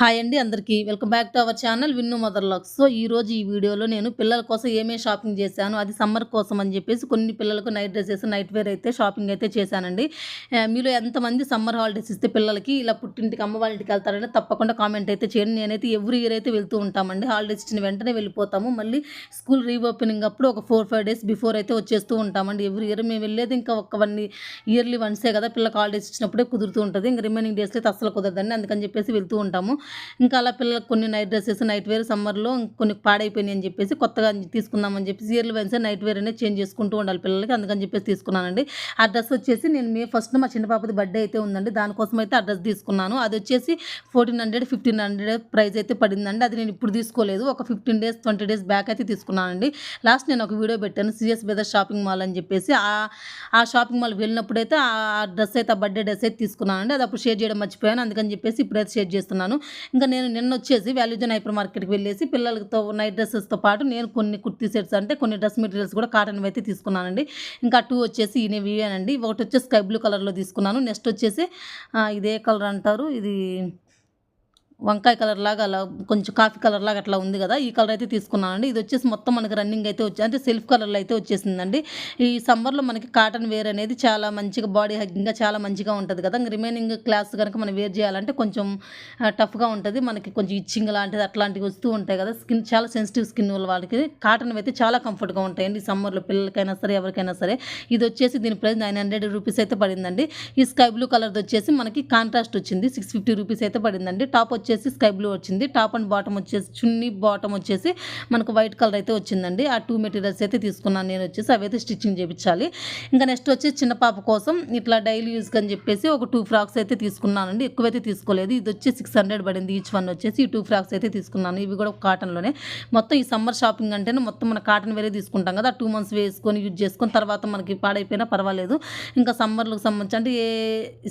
Hi అండి అందరికీ. Welcome back to our channel Vinnu mother lakhs. So ఈ రోజు ఈ వీడియోలో నేను పిల్లల కోసం ఏమేమి షాపింగ్ చేశాను అది సమ్మర్ కోసం అని చెప్పేసి కొన్ని పిల్లలకు నైట్ డ్రెస్సెస్ నైట్ వేర్ అయితే షాపింగ్ అయితే చేశానండి. మీరు మీలో ఎంతమంది సమ్మర్ హాలిడేస్ ఇస్తే పిల్లలకి ఇలా పుట్టింటికి అమ్మ వాళ్ళ ఇంటికి వెళ్తారంటే తప్పకుండా కామెంట్ అయితే చేయండి. నేనైతే ఎవ్రీ ఇయర్ అయితే వెళ్తూ ఉంటామండి. హాలిడేస్ ఇచ్చిన వెంటనే వెళ్ళిపోతాము. మళ్ళీ స్కూల్ రీఓపెనింగ్ అప్పుడు ఒక ఫోర్ ఫైవ్ డేస్ బిఫోర్ అయితే వచ్చేస్తూ ఉంటామండి. ఎవ్రీ ఇయర్ మేము వెళ్ళేది ఇంకా ఒక వన్ ఇయర్లీ వన్సే కదా పిల్లలకు హాలిడేస్ ఇచ్చినప్పుడే కుదురుతూ ఉంటుంది. ఇంకా రిమైనింగ్ డేస్లో అయితే అస్సలు కుదరదండి. అందుకని చెప్పేసి వెళ్తూ ఉంటాము. ఇంకా అలా పిల్లలకు కొన్ని నైట్ డ్రెస్సెస్ నైట్ వేర్ సమ్మర్లో కొన్ని పాడైపోయినాయి అని చెప్పేసి కొత్తగా తీసుకుందామని చెప్పేసి ఇయర్లు వెన్సే నైట్ వేర్ అనేది చేంజ్ చేసుకుంటూ ఉండాలి పిల్లలకి. అందుకని చెప్పేసి తీసుకున్నానండి. ఆ డ్రెస్ వచ్చేసి నేను మే ఫస్ట్ మా చిన్న పాపది బర్త్డే అయితే ఉందండి. దానికోసం అయితే ఆ డ్రెస్ తీసుకున్నాను. అది వచ్చేసి fourteen hundred fifteen hundred price అయితే పడిందండి. అది నేను ఇప్పుడు తీసుకోలేదు. ఒక fifteen days twenty days back అయితే తీసుకున్నానండి. లాస్ట్ నేను ఒక వీడియో పెట్టాను. సిఎస్ బెదర్ షాపింగ్ మాల్ అని చెప్పేసి. ఆ ఆ షాపింగ్ మాల్ వెళ్ళినప్పుడైతే ఆ డ్రెస్ అయితే ఆ బర్త్డే డ్రెస్ అయితే తీసుకున్నానండి. అది అప్పుడు షేర్ చేయడం మర్చిపోయాను. అందుకని చెప్పేసి ఇప్పుడైతే షేర్ చేస్తున్నాను. ఇంకా నేను నిన్న వచ్చేసి వాల్యూజన్ హైపర్ మార్కెట్కి వెళ్ళేసి పిల్లలతో నైట్ డ్రెస్సెస్తో పాటు నేను కొన్ని కుర్తీ సెట్స్ అంటే కొన్ని డ్రెస్ మెటీరియల్స్ కూడా కాటన్ అయితే తీసుకున్నానండి. ఇంకా టూ వచ్చేసి ఇవి అండి ఒకటి వచ్చేసి స్కై బ్లూ కలర్లో తీసుకున్నాను. నెక్స్ట్ వచ్చేసి ఇదే కలర్ అంటారు. ఇది వంకాయ కలర్ లాగా అలా కొంచెం కాఫీ కలర్ లాగా అట్లా ఉంది కదా ఈ కలర్ అయితే తీసుకున్నానండి. ఇది వచ్చేసి మొత్తం మనకి రన్నింగ్ అయితే వచ్చి అంటే సెల్ఫ్ కలర్లో అయితే వచ్చేసిందండి. ఈ సమ్మర్లో మనకి కాటన్ వేర్ అనేది చాలా మంచిగా బాడీ హగ్గింగ్గా చాలా మంచిగా ఉంటుంది కదా. రిమైనింగ్ క్లాస్ కనుక మనం వేర్ చేయాలంటే కొంచెం టఫ్గా ఉంటుంది. మనకి కొంచెం ఇచ్చింగ్ లాంటిది అట్లాంటివి వస్తూ ఉంటాయి కదా. స్కిన్ చాలా సెన్సిటివ్ స్కిన్ వాళ్ళకి కాటన్ అయితే చాలా కంఫర్ట్గా ఉంటాయండి ఈ సమ్మర్లో పిల్లలకైనా సరే ఎవరికైనా సరే. ఇది వచ్చేసి దీని ప్రైస్ నైన్ హండ్రెడ్ రూపీస్ అయితే పడిందండి. ఈ స్కై బ్లూ కలర్ది వచ్చేసి మనకి కాంట్రాస్ట్ వచ్చింది. సిక్స్ ఫిఫ్టీ రూపీస్ అయితే పడిందండి. టాప్ వచ్చి వచ్చేసి స్కై బ్లూ వచ్చింది. టాప్ అండ్ బాటమ్ వచ్చేసి చున్నీ బాటమ్ వచ్చేసి మనకు వైట్ కలర్ అయితే వచ్చిందండి. ఆ టూ మెటీరియల్స్ అయితే తీసుకున్నాను నేను వచ్చేసి. అవి అయితే స్టిచ్చింగ్ చేయించాలి. ఇంకా నెక్స్ట్ వచ్చేసి చిన్న పాప కోసం ఇట్లా డైలీ యూస్కి అని చెప్పేసి ఒక టూ ఫ్రాక్స్ అయితే తీసుకున్నానండి. ఎక్కువైతే తీసుకోలేదు. ఇది వచ్చి సిక్స్ హండ్రెడ్ పడింది. ఈచ్ వన్ వచ్చేసి ఈ టూ ఫ్రాక్స్ అయితే తీసుకున్నాను. ఇవి కూడా కాటన్లోనే మొత్తం ఈ సమ్మర్ షాపింగ్ అంటేనే మొత్తం మన కాటన్ వేరే తీసుకుంటాం కదా. టూ మంత్స్ వేసుకొని యూజ్ చేసుకొని తర్వాత మనకి పాడైపోయినా పర్వాలేదు. ఇంకా సమ్మర్లకు సంబంధించి అంటే ఏ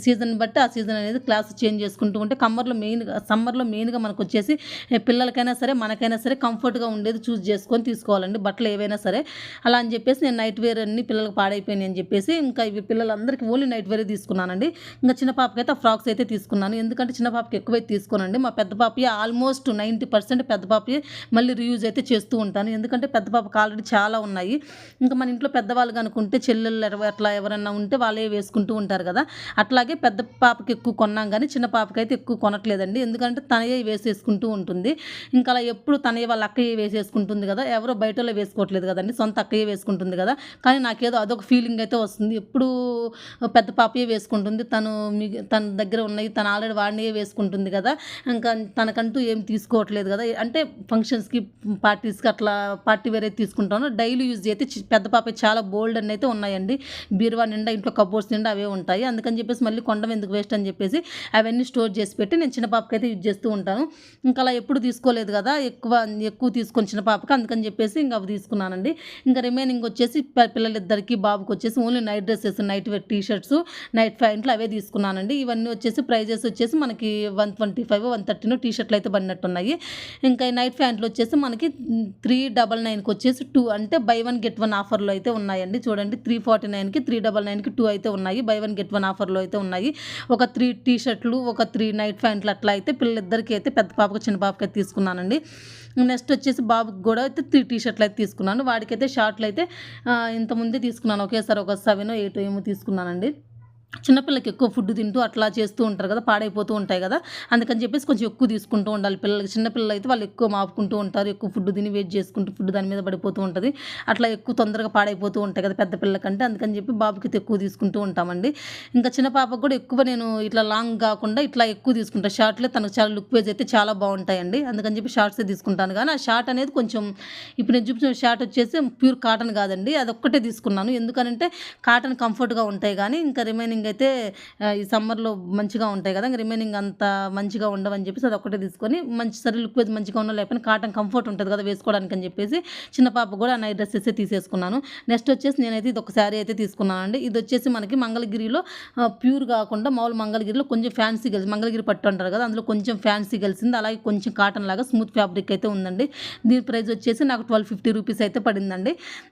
సీజన్ బట్టి ఆ సీజన్ అనేది క్లాస్ చేంజ్ చేసుకుంటూ ఉంటే కమ్మర్లో మెయిన్గా సమ్మర్లో మెయిన్గా మనకు వచ్చేసి పిల్లలకైనా సరే మనకైనా సరే కంఫర్ట్గా ఉండేది చూస్ చేసుకొని తీసుకోవాలండి. బట్టలు ఏవైనా సరే. అలా అని చెప్పేసి నేను నైట్ వేర్ అన్ని పిల్లలకు పాడైపోయినాయి అని చెప్పేసి ఇంకా ఇవి పిల్లలందరికీ ఓన్లీ నైట్ వేరే తీసుకున్నానండి. ఇంకా చిన్న పాపకైతే ఆ ఫ్రాక్స్ అయితే తీసుకున్నాను. ఎందుకంటే చిన్న పాపకి ఎక్కువైతే తీసుకోనండి. మా పెద్ద పాపి ఆల్మోస్ట్ నైంటీ పర్సెంట్ పెద్ద పాపి మళ్ళీ రియూజ్ అయితే చేస్తూ ఉంటాను. ఎందుకంటే పెద్ద పాపకు ఆల్రెడీ చాలా ఉన్నాయి. ఇంకా మన ఇంట్లో పెద్దవాళ్ళు కనుకుంటే చెల్లెళ్ళు ఎవ- అట్లా ఎవరైనా ఉంటే వాళ్ళే వేసుకుంటూ ఉంటారు కదా. అట్లాగే పెద్ద పాపకి ఎక్కువ కొన్నాం కానీ చిన్న పాపకి అయితే ఎక్కువ కొనట్లేదండి. ఎందుకంటే తనయే వేసేసుకుంటూ ఉంటుంది. ఇంకా అలా ఎప్పుడు తనయ్య వాళ్ళ అక్కయ్య వేసేసుకుంటుంది కదా ఎవరో బయటలో వేసుకోవట్లేదు కదండి సొంత అక్కయ్య వేసుకుంటుంది కదా. కానీ నాకేదో అదొక ఫీలింగ్ అయితే వస్తుంది. ఎప్పుడు పెద్ద పాపయే వేసుకుంటుంది. తను తన దగ్గర ఉన్నాయి తను ఆల్రెడీ వాడినే వేసుకుంటుంది కదా. ఇంకా తనకంటూ ఏం తీసుకోవట్లేదు కదా. అంటే ఫంక్షన్స్కి పార్టీస్కి అట్లా పార్టీ వేరే తీసుకుంటాను. డైలీ యూజ్ అయితే పెద్ద పాప చాలా బోల్డ్ అని అయితే ఉన్నాయండి. బీరువా నిండా ఇంట్లో కబోర్డ్స్ నిండా అవే ఉంటాయి. అందుకని చెప్పేసి మళ్ళీ కొండం ఎందుకు వేస్ట్ అని చెప్పేసి అవన్నీ స్టోర్ చేసి పెట్టి నేను చిన్న పాపకి అయితే యూజ్ చేస్తూ ఉంటాను. ఇంకా అలా ఎప్పుడు తీసుకోలేదు కదా ఎక్కువ ఎక్కువ తీసుకొని చిన్న పాపకి అందుకని చెప్పేసి ఇంకా అవి తీసుకున్నానండి. ఇంకా రిమైనింగ్ వచ్చేసి పిల్లలిద్దరికి బాబుకి వచ్చేసి only night dresses night wear T shirts night ప్యాంట్లు అవే తీసుకున్నానండి. ఇవన్నీ వచ్చేసి ప్రైజెస్ వచ్చేసి మనకి వన్ ట్వంటీ ఫైవ్ వన్ థర్టీను టీ షర్ట్లు అయితే పడినట్టున్నాయి. ఇంకా ఈ నైట్ ప్యాంట్లు వచ్చేసి మనకి త్రీ డబల్ నైన్కి వచ్చేసి టూ అంటే బై వన్ గెట్ వన్ ఆఫర్లో అయితే ఉన్నాయండి. చూడండి త్రీ ఫార్టీ నైన్కి త్రీ డబల్ నైన్కి టూ అయితే ఉన్నాయి. బై వన్ గెట్ వన్ ఆఫర్లో అయితే ఉన్నాయి. ఒక త్రీ టీ షర్ట్లు ఒక త్రీ నైట్ ప్యాంట్లు అట్లా అయితే పిల్లలిద్దరికి అయితే పెద్ద పాపకు చిన్న పాపకి అయితే తీసుకున్నానండి. నెక్స్ట్ వచ్చేసి బాబుకి కూడా అయితే త్రీ టీ షర్ట్లు అయితే తీసుకున్నాను. వాడికైతే షార్ట్లు అయితే ఇంతకుముందే తీసుకున్నాను. ఒకేసారి ఒక సెవెన్ ఎయిట్ ఏమో తీసుకున్నానండి. చిన్నపిల్లలకి ఎక్కువ ఫుడ్ తింటూ అట్లా చేస్తూ ఉంటారు కదా పాడైపోతూ ఉంటాయి కదా. అందుకని చెప్పేసి కొంచెం ఎక్కువ తీసుకుంటూ ఉండాలి. పిల్లలకి చిన్నపిల్లలు అయితే వాళ్ళు ఎక్కువ మాపుకుంటూ ఉంటారు ఎక్కువ ఫుడ్ తిని వెయిట్ చేసుకుంటూ ఫుడ్ దాని మీద పడిపోతూ ఉంటుంది. అట్లా ఎక్కువ తొందరగా పాడైపోతూ ఉంటాయి కదా పెద్ద పిల్లకంటే. అందుకని చెప్పి బాబుకి ఎక్కువ తీసుకుంటూ ఉంటామండి. ఇంకా చిన్న పాపకు కూడా ఎక్కువ నేను ఇట్లా లాంగ్ కాకుండా ఇట్లా ఎక్కువ తీసుకుంటాను షార్ట్లే తనకు చాలా లుక్ వేజ్ అయితే చాలా బాగుంటాయండి. అందుకని చెప్పి షార్ట్సే తీసుకుంటాను. కానీ ఆ షార్ట్ అనేది కొంచెం ఇప్పుడు నేను చూపించిన షార్ట్ వచ్చేసి ప్యూర్ కాటన్ కాదండి. అదొక్కటే తీసుకున్నాను. ఎందుకనంటే కాటన్ కంఫర్ట్గా ఉంటాయి కానీ ఇంకా రిమైనింగ్ అయితే ఈ సమ్మర్లో మంచిగా ఉంటాయి కదా ఇంకా రిమైనింగ్ అంత మంచిగా ఉండవని చెప్పేసి అది ఒక్కటే తీసుకొని మంచి సరే లుక్ వేజ్ మంచిగా ఉన్నా లేకపోయినా కాటన్ కంఫర్ట్ ఉంటుంది కదా వేసుకోవడానికి అని చెప్పేసి చిన్న పాప కూడా నైట్ డ్రెస్సెస్ తీసేసుకున్నాను. నెక్స్ట్ వచ్చేసి నేనైతే ఇది ఒక శారీ అయితే తీసుకున్నానండి. ఇది వచ్చేసి మనకి మంగళగిరిలో ప్యూర్ కాకుండా మామూలు మంగళగిరిలో కొంచెం ఫ్యాన్సీ కలిసి మంగళగిరి పట్టు అంటారు కదా అందులో కొంచెం ఫ్యాన్సీ కలిసింది అలాగే కొంచెం కాటన్ లాగా స్మూత్ ఫ్యాబ్రిక్ అయితే ఉందండి. దీని ప్రైస్ వచ్చేసి నాకు ట్వెల్వ్ ఫిఫ్టీ రూపీస్ అయితే పడిందండి.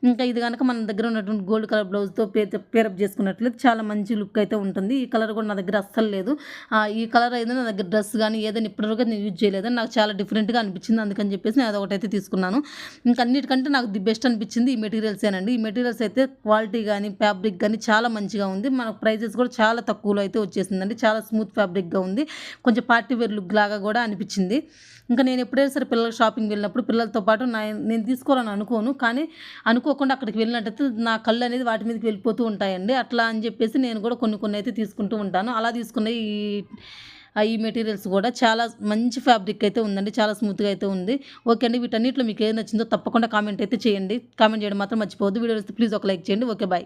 ఇంకా ఇది కనుక మన దగ్గర ఉన్నటువంటి గోల్డ్ కలర్ బ్లౌజ్తో పేర్ పేరప్ చేసుకున్నట్లయితే చాలా మంచి లుక్ లుక్ అయితే ఉంటుంది. ఈ కలర్ కూడా నా దగ్గర అస్సలు లేదు. ఈ కలర్ అయితే నా దగ్గర డ్రెస్ కానీ ఏదైనా ఇప్పటివరకు నేను యూజ్ చేయలేదు నాకు చాలా డిఫరెంట్గా అనిపించింది. అందుకని చెప్పేసి నేను అదొకటైతే తీసుకున్నాను. ఇంకా అన్నిటికంటే నాకు ది బెస్ట్ అనిపించింది ఈ మెటీరియల్సేనండి ఈ మెటీరియల్స్ అయితే క్వాలిటీ కానీ ఫ్యాబ్రిక్ కానీ చాలా మంచిగా ఉంది. మనకు ప్రైజెస్ కూడా చాలా తక్కువలో అయితే వచ్చేసిందండి. చాలా స్మూత్ ఫ్యాబ్రిక్గా ఉంది. కొంచెం పార్టీ వేర్ లుక్ లాగా కూడా అనిపించింది. ఇంకా నేను ఎప్పుడైనా సరే పిల్లల షాపింగ్ వెళ్ళినప్పుడు పిల్లలతో పాటు నా నేను తీసుకోవాలని అనుకోను. కానీ అనుకోకుండా అక్కడికి వెళ్ళినట్టయితే నా కళ్ళు అనేది వాటి మీదకి వెళ్ళిపోతూ ఉంటాయండి. అట్లా అని చెప్పేసి నేను కూడా కొన్ని కొన్ని అయితే తీసుకుంటూ ఉంటాను. అలా తీసుకున్న ఈ ఈ మెటీరియల్స్ కూడా చాలా మంచి ఫ్యాబ్రిక్ అయితే ఉందండి. చాలా స్మూత్గా అయితే ఉంది. ఓకే అండి. వీటన్నిటిలో మీకు ఏది నచ్చిందో తప్పకుండా కామెంట్ అయితే చేయండి. కామెంట్ చేయడం మాత్రం మర్చిపోవద్దు. వీడియో వస్తే ప్లీజ్ ఒక లైక్ చేయండి. Okay bye.